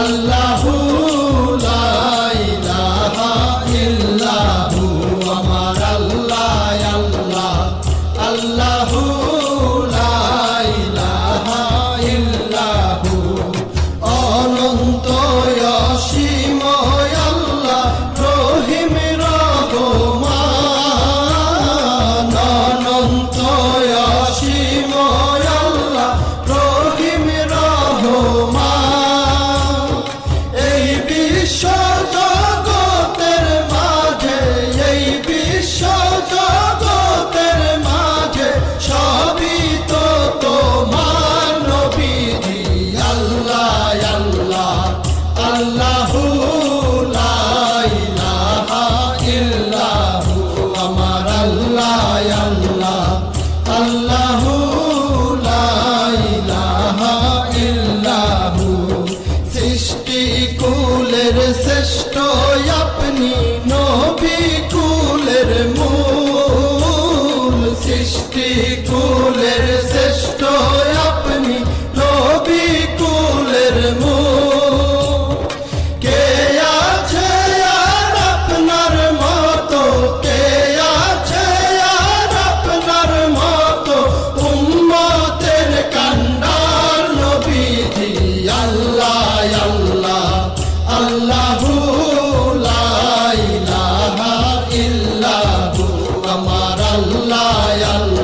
Allah আল্লাহু আমার আল্লাহ আল্লাহ। আল্লাহু সৃষ্টি কুলের শ্রেষ্ঠ আল্লাহ আল্লাহ।